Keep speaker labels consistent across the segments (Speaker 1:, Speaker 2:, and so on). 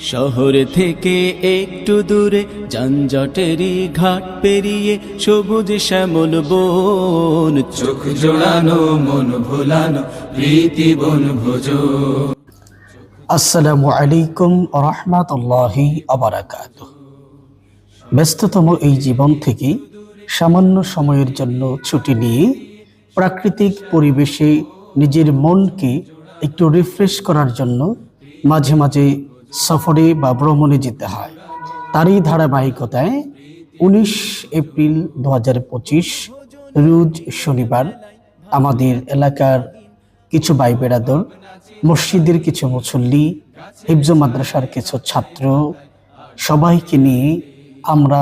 Speaker 1: শহর থেকে একটু দূরে যানজটেরই ঘাট পেরিয়ে সবুজ শ্যামল বন। চোখ জোড়ানো, মন ভোলানো, প্রীতি বন ভোজ।
Speaker 2: আসসালামু আলাইকুম রহমাতুল্লাহি আবরাকাত ব্যস্ততম এই জীবন থেকে সামান্য সময়ের জন্য ছুটি নিয়ে প্রাকৃতিক পরিবেশে নিজের মনকে একটু রিফ্রেশ করার জন্য মাঝে মাঝে সফরে বা ভ্রমণে যেতে হয়। তারই ধারাবাহিকতায় উনিশ এপ্রিল দু হাজার পঁচিশ, রোজ শনিবার আমাদের এলাকার কিছু ভাই বেড়াদর মসজিদের কিছু মুসল্লি, হিফজ মাদ্রাসার কিছু ছাত্র, সবাইকে নিয়ে আমরা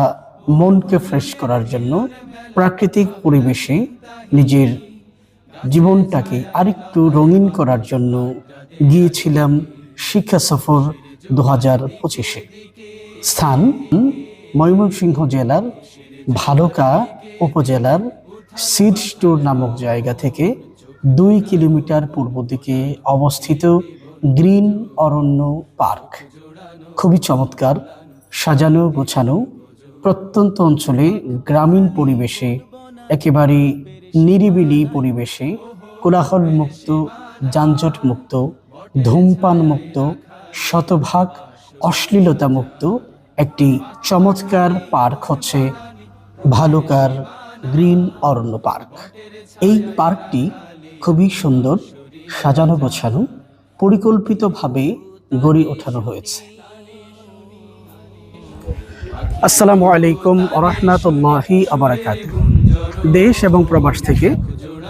Speaker 2: মনকে ফ্রেশ করার জন্য প্রাকৃতিক পরিবেশে নিজের জীবনটাকে আরেকটু রঙিন করার জন্য গিয়েছিলাম শিক্ষা সফর দু হাজার পঁচিশে। স্থান ময়মনসিংহ জেলার ভালুকা উপজেলার সিড স্টোর নামক জায়গা থেকে দুই কিলোমিটার পূর্ব দিকে অবস্থিত গ্রিন অরণ্য পার্ক। খুবই চমৎকার, সাজানো গোছানো, প্রত্যন্ত অঞ্চলে গ্রামীণ পরিবেশে, একেবারে নিরিবিলি পরিবেশে কোলাহল মুক্ত যানজট মুক্ত ধূমপান মুক্ত শতভাগ অশ্লীলতা মুক্ত একটি চমৎকার পার্ক হচ্ছে ভালুকার গ্রিন অরণ্য পার্ক। এই পার্কটি খুবই সুন্দর, সাজানো গোছানো, পরিকল্পিতভাবে গড়ে ওঠানো হয়েছে। আসসালামু আলাইকুম রহমাতুল্লাহি আবরাকাত দেশ এবং প্রবাস থেকে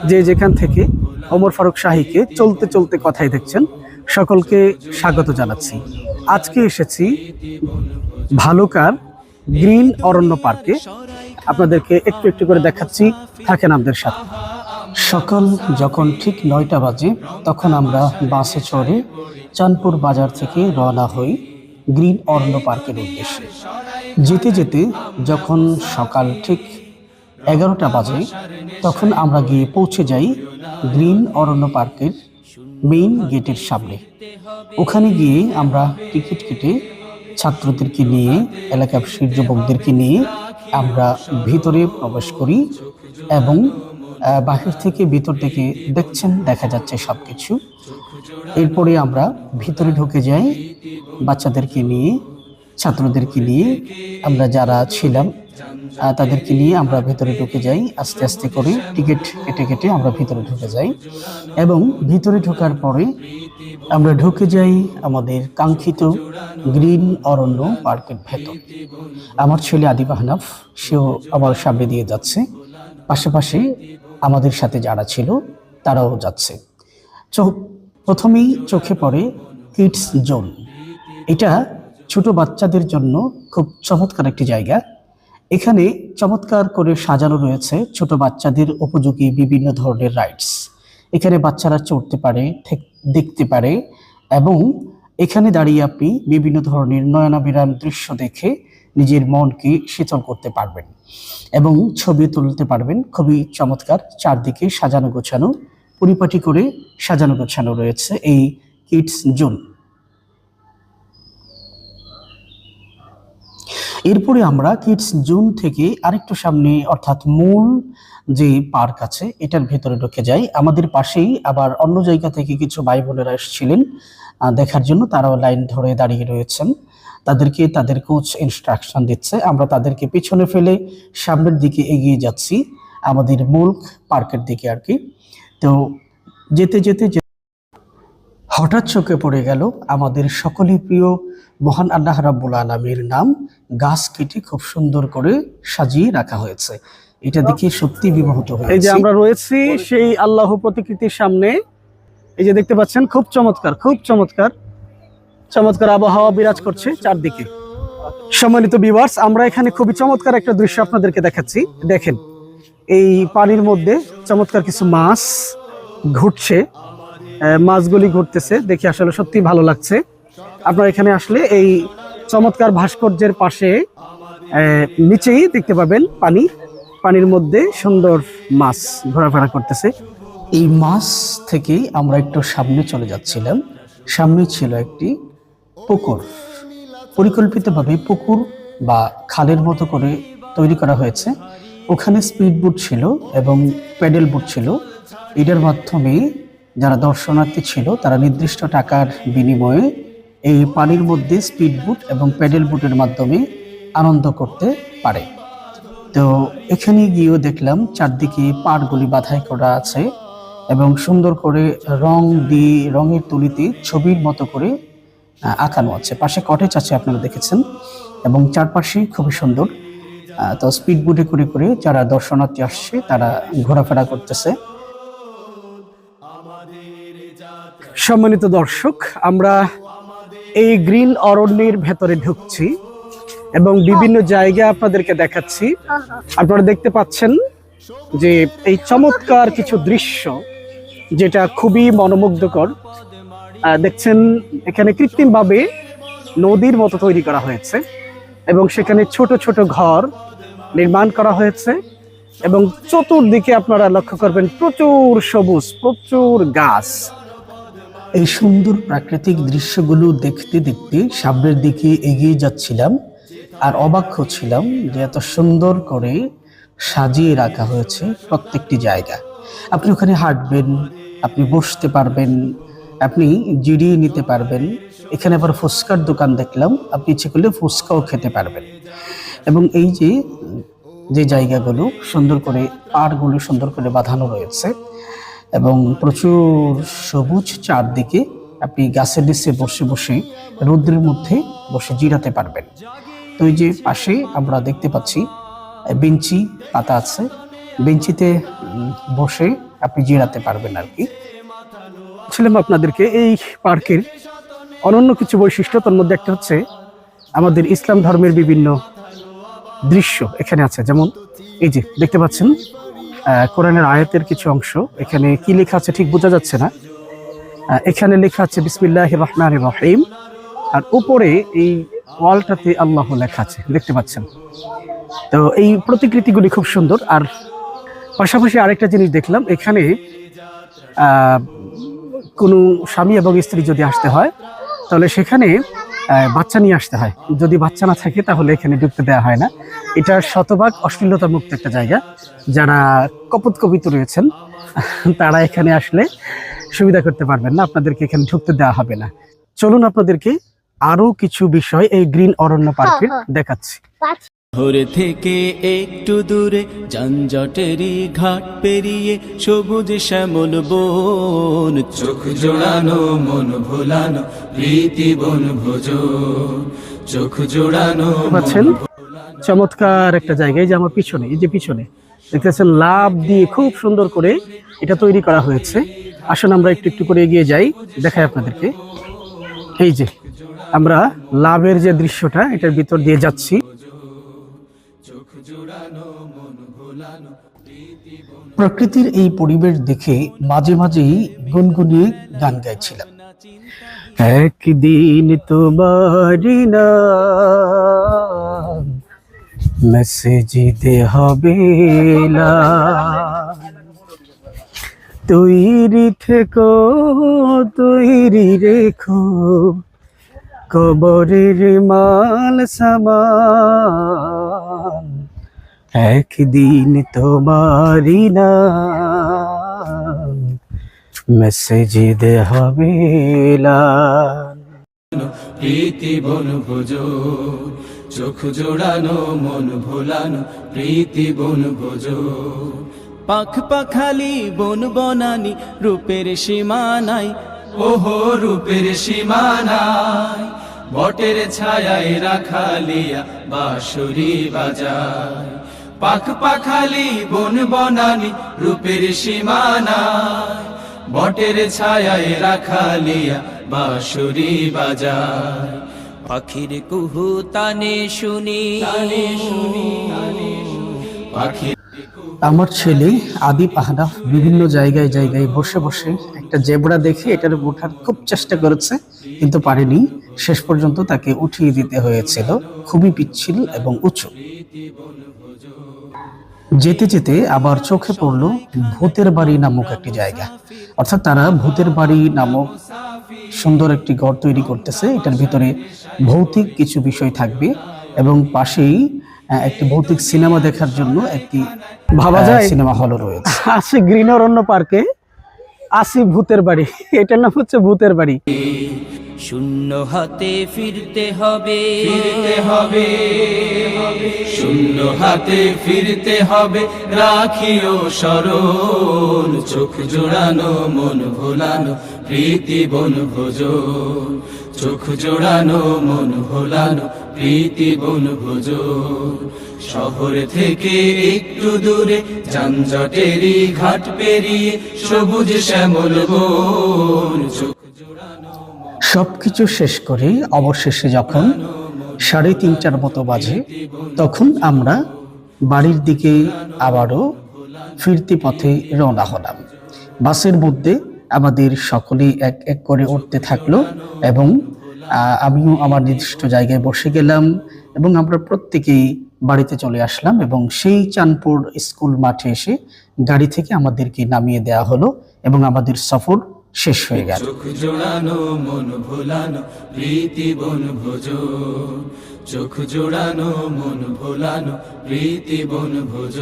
Speaker 2: যে যেখান থেকে ওমর ফারুক শাহীকে চলতে চলতে কথাই দেখছেন সকলকে স্বাগত জানাচ্ছি। আজকে এসেছি ভালুকার গ্রিন অরণ্য পার্কে। আপনাদেরকে একটু একটু করে দেখাচ্ছি, থাকেন আমাদের সাথে। সকাল যখন ঠিক নয়টা বাজে, তখন আমরা বাসে চড়ে চাঁদপুর বাজার থেকে রওনা হই গ্রিন অরণ্য পার্কের উদ্দেশ্যে। যেতে যেতে যখন সকাল ঠিক এগারোটা বাজে, তখন আমরা গিয়ে পৌঁছে যাই গ্রিন অরণ্য পার্কের মেইন গেটের সামনে। ওখানে গিয়ে আমরা টিকিট কেটে ছাত্রদেরকে নিয়ে এলাকাবাসীর যুবকদেরকে নিয়ে আমরা ভিতরে প্রবেশ করি এবং বাহির থেকে ভিতর থেকে দেখছেন, দেখা যাচ্ছে সব কিছু এরপরে আমরা ভিতরে ঢুকে যাই বাচ্চাদেরকে নিয়ে। ছাত্রদেরকে নিয়ে আমরা যারা ছিলাম তাদেরকে নিয়ে আমরা ভিতরে ঢুকে যাই, আস্তে আস্তে করে টিকিট কেটে কেটে আমরা ভিতরে ঢুকে যাই এবং ভিতরে ঢোকার পরে আমরা ঢুকে যাই আমাদের কাঙ্ক্ষিত গ্রিন অরণ্য পার্কের ভেতর। আমার ছেলে আদিব আহনাফ সেও আমার সামনে দিয়ে যাচ্ছে। পাশাপাশি আমাদের সাথে যারা ছিল, তারাও যাচ্ছে। চোখ প্রথমেই চোখে পড়ে কিডস জোন। এটা ছোট বাচ্চাদের জন্য খুব চমৎকার একটি জায়গা। এখানে চমৎকার করে সাজানো রয়েছে ছোট বাচ্চাদের উপযোগী বিভিন্ন ধরনের রাইডস এখানে বাচ্চারা চড়তে পারে দেখতে পারে এবং এখানে দাঁড়িয়ে আপনি বিভিন্ন ধরনের নয়নাবিরাম দৃশ্য দেখে নিজের মনকে শীতল করতে পারবেন এবং ছবি তুলতে পারবেন। খুবই চমৎকার চারদিকে সাজানো গোছানো, পরিপাটি করে সাজানো গোছানো রয়েছে এই কিডস জোন এরপরে আমরা কিডস জোন থেকে আরেকটু সামনে, অর্থাৎ মূল যে পার্ক আছে, এটার ভেতরে ঢুকে যাই। আমাদের পাশেই আবার অন্য জায়গা থেকে কিছু ভাই বোনেরা এসেছিলেন দেখার জন্য। তারাও লাইন ধরে দাঁড়িয়ে রয়েছেন। তাদেরকে তাদের কোচ ইনস্ট্রাকশন দিচ্ছে। আমরা তাদেরকে পিছনে ফেলে সামনের দিকে এগিয়ে যাচ্ছি, আমাদের মূল পার্কের দিকে আর কি। তো যেতে যেতে হঠাৎ চোখে পড়ে গেল আমাদের সকলের প্রিয় মহান আল্লাহ রাব্বুল আলমীর নাম গাছ কেটে খুব সুন্দর করে সাজিয়ে রাখা হয়েছে। এটা দেখে সত্যি বিমোহিত এই যে আমরা রয়েছি সেই আল্লাহ প্রতিকৃতির সামনে। এই যে দেখতে পাচ্ছেন, খুব চমৎকার খুব চমৎকার। চমৎকার আবহাওয়া বিরাজ করছে চারদিকে। সম্মানিত বিভার্স আমরা এখানে খুবই চমৎকার একটা দৃশ্য আপনাদেরকে দেখাচ্ছি। দেখেন, এই পানির মধ্যে চমৎকার কিছু মাছ ঘুরছে। মাছগুলি ঘুরতেছে। দেখি আসলে সত্যি ভালো লাগছে। আপনারা এখানে আসলে এই চমৎকার ভাস্কর্যের পাশে নিচেই দেখতে পাবেন পানি। পানির মধ্যে সুন্দর মাছ ঘোরাফেরা করতেছে। এই মাছ থেকে আমরা একটু সামনে চলে যাচ্ছিলাম। সামনে ছিল একটি পুকুর। পরিকল্পিতভাবে পুকুর বা খালের মতো করে তৈরি করা হয়েছে। ওখানে স্পিড বোট ছিল এবং প্যাডেল বোট ছিল। এটার মাধ্যমে যারা দর্শনার্থী ছিল, তারা নির্দিষ্ট টাকার বিনিময়ে এই পানির মধ্যে স্পিড বোট এবং প্যাডেল বোটের মাধ্যমে আনন্দ করতে পারে। তো এখানে গিয়েও দেখলাম চারদিকে পাড়গুলি বাধাই করা আছে এবং সুন্দর করে রং দিয়ে রঙের তুলিতে ছবির মতো করে আঁকানো আছে। পাশে কটেজ আছে আপনারা দেখেছেন এবং চারপাশে খুবই সুন্দর। তো স্পিড বোটে করে করে যারা দর্শনার্থী আসছে তারা ঘোরাফেরা করতেছে। সম্মানিত দর্শক, আমরা এই গ্রিন অরণ্যের ভেতরে ঢুকছি এবং বিভিন্ন জায়গা আপনাদেরকে দেখাচ্ছি। আপনারা দেখতে পাচ্ছেন যে এই চমৎকার কিছু দৃশ্য যেটা খুবই মনোমুগ্ধকর। দেখছেন, এখানে কৃত্রিমভাবে নদীর মতো তৈরি করা হয়েছে এবং সেখানে ছোট ছোট ঘর নির্মাণ করা হয়েছে এবং চতুর্দিকে আপনারা লক্ষ্য করবেন প্রচুর সবুজ, প্রচুর গাছ। এই সুন্দর প্রাকৃতিক দৃশ্যগুলো দেখতে দেখতে সামনের দিকে এগিয়ে যাচ্ছিলাম আর অবাক হচ্ছিলাম যে এত সুন্দর করে সাজিয়ে রাখা হয়েছে প্রত্যেকটি জায়গা। আপনি ওখানে হাঁটবেন, আপনি বসতে পারবেন, আপনি জিরিয়ে নিতে পারবেন। এখানে আবার ফুচকার দোকান দেখলাম, আপনি ইচ্ছে করলে ফুচকাও খেতে পারবেন। এবং এই যে যে জায়গাগুলো সুন্দর করে, পাড়গুলো সুন্দর করে বাঁধানো রয়েছে এবং প্রচুর সবুজ চারদিকে আপনি গাছের নিচে বসে বসে রৌদ্রের মধ্যে বসে জিরাতে পারবেন। তো এই যে পাশে আমরা দেখতে পাচ্ছি বেঞ্চি পাতা আছে। বেঞ্চিতে বসে আপনি জিরাতে পারবেন আর কি। ছিলাম আপনাদেরকে, এই পার্কের অনন্য কিছু বৈশিষ্ট্য, তার মধ্যে একটা হচ্ছে আমাদের ইসলাম ধর্মের বিভিন্ন দৃশ্য এখানে আছে। যেমন এই যে, দেখতে পাচ্ছেন কোরআনের আয়াতের কিছু অংশ। এখানে কি লেখা আছে ঠিক বোঝা যাচ্ছে না। এখানে লেখা আছে বিসমিল্লাহ রহমান রহিম। আর উপরে এই ওয়ালটাতে আল্লাহ লেখা আছে, দেখতে পাচ্ছেন। তো এই প্রতিকৃতিগুলি খুব সুন্দর। আর পাশাপাশি আরেকটা জিনিস দেখলাম, এখানে কোনো স্বামী এবং স্ত্রী যদি আসতে হয়, তাহলে সেখানে বাচ্চা নিয়ে আসতে হয়। যদি বাচ্চা না থাকে তাহলে এখানে ঢুকতে দেওয়া হয় না। এটা শতভাগ অশ্লীলতা মুক্ত একটা জায়গা। যারা কপত কবিত রয়েছেন তারা এখানে আসলে সুবিধা করতে পারবেন না। আপনাদেরকে এখানে ঢুকতে দেওয়া হবে না। চলুন আপনাদেরকে আরও কিছু বিষয় এই গ্রিন অরণ্য পার্কে দেখাচ্ছি।
Speaker 1: ভোর থেকে একটু দূরে যানজটেরই ঘাট পেরিয়ে সবুজ শ্যামল বন চোখ জোড়ানো মন ভোলানো প্রীতি বন ভোজ চোখ জোড়ানো
Speaker 2: পাচ্ছেন? চমৎকার একটা জায়গা এই যে আমার পিছনে এই যে পিছনে দেখতেছেন লাভ দিয়ে খুব সুন্দর করে এটা তৈরি করা হয়েছে। আসুন আমরা একটু একটু করে এগিয়ে যাই দেখাই আপনাদেরকে। এই যে আমরা লাভের যে দৃশ্যটা এটার ভিতর দিয়ে যাচ্ছি। প্রকৃতির এই পরিবেশ দেখে মাঝে মাঝেই গুনগুনিয়ে গান গাইছিলাম একদিন তোমারি নাম মেসেজিতে হবে না। তৈরি থেকো তৈরি রেখো কবরের মাল সামান একদিন তোমারি মেসেজ দে হবে।
Speaker 1: প্রীতি বন ভোজ, চোখ জোড়ানো, মন ভোলানো, প্রীতি বন ভোজ। পাখ পাখালি, বন বনানি, রূপের সীমানাই ওহো, রূপের সীমানাই বটের ছায়ায় রাখালিয়া, বাঁশুরি বাজায়। পাখ পাখালি বন বনানি রূপের সীমানা। বটের ছায়ায় রাখালিয়া বাঁশুরি বাজায়। পাখির কুহু তানে শুনি তানে শুনি পাখির
Speaker 2: আমার ছেলে আদি পাহানা বিভিন্ন জায়গায় জায়গায় বসে বসে একটা জেবড়া দেখে এটার ওঠার খুব চেষ্টা করেছে কিন্তু পারেনি। শেষ পর্যন্ত তাকে উঠিয়ে দিতে হয়েছিল। খুবই পিচ্ছিল এবং উঁচু। যেতে যেতে আবার চোখে পড়ল ভূতের বাড়ি নামক একটি জায়গা। অর্থাৎ তারা ভূতের বাড়ি নামক সুন্দর একটি ঘর তৈরি করতেছে। এটার ভিতরে ভৌতিক কিছু বিষয় থাকবে এবং পাশেই একটি ভৌতিক সিনেমা দেখার জন্য একটি
Speaker 3: ভাবা যায়?
Speaker 2: সিনেমা হল রয়েছে।
Speaker 3: আসি গ্রিন অরণ্য পার্কে আসি ভূতের বাড়ি। এটার নাম হচ্ছে ভূতের বাড়ি।
Speaker 4: শূন্য হাতে ফিরতে হবে।
Speaker 1: ফিরতে হবে শূন্য হাতে ফিরতে হবে, রাখিও স্মরণ চোখ জোড়ানো, মন ভোলানো, প্রীতি বন ভোজ চোখ জোড়ানো, মন ভোলানো, প্রীতি বন ভোজ শহর থেকে একটু দূরে, যানজটেরই ঘাট পেরিয়ে সবুজ শ্যামল বন, চোখ জোড়ানো
Speaker 2: সবকিছু শেষ করে, অবশেষে যখন সাড়ে তিনটার মতো বাজে, তখন আমরা বাড়ির দিকে আবারও ফিরতি পথে রওনা হলাম। বাসের মধ্যে আমাদের সকলেই এক এক করে উঠতে থাকল এবং আমিও আমার নির্দিষ্ট জায়গায় বসে গেলাম এবং আমরা প্রত্যেকেই বাড়িতে চলে আসলাম এবং সেই চাঁদপুর স্কুল মাঠে এসে গাড়ি থেকে আমাদেরকে নামিয়ে দেওয়া হলো এবং আমাদের সফর শেষ হয়ে গেল।
Speaker 1: চোখ জোড়ানো, মন ভোলানো, প্রীতি বন ভোজ। চোখ জোড়ানো, মন ভোলানো, প্রীতি বন ভোজ।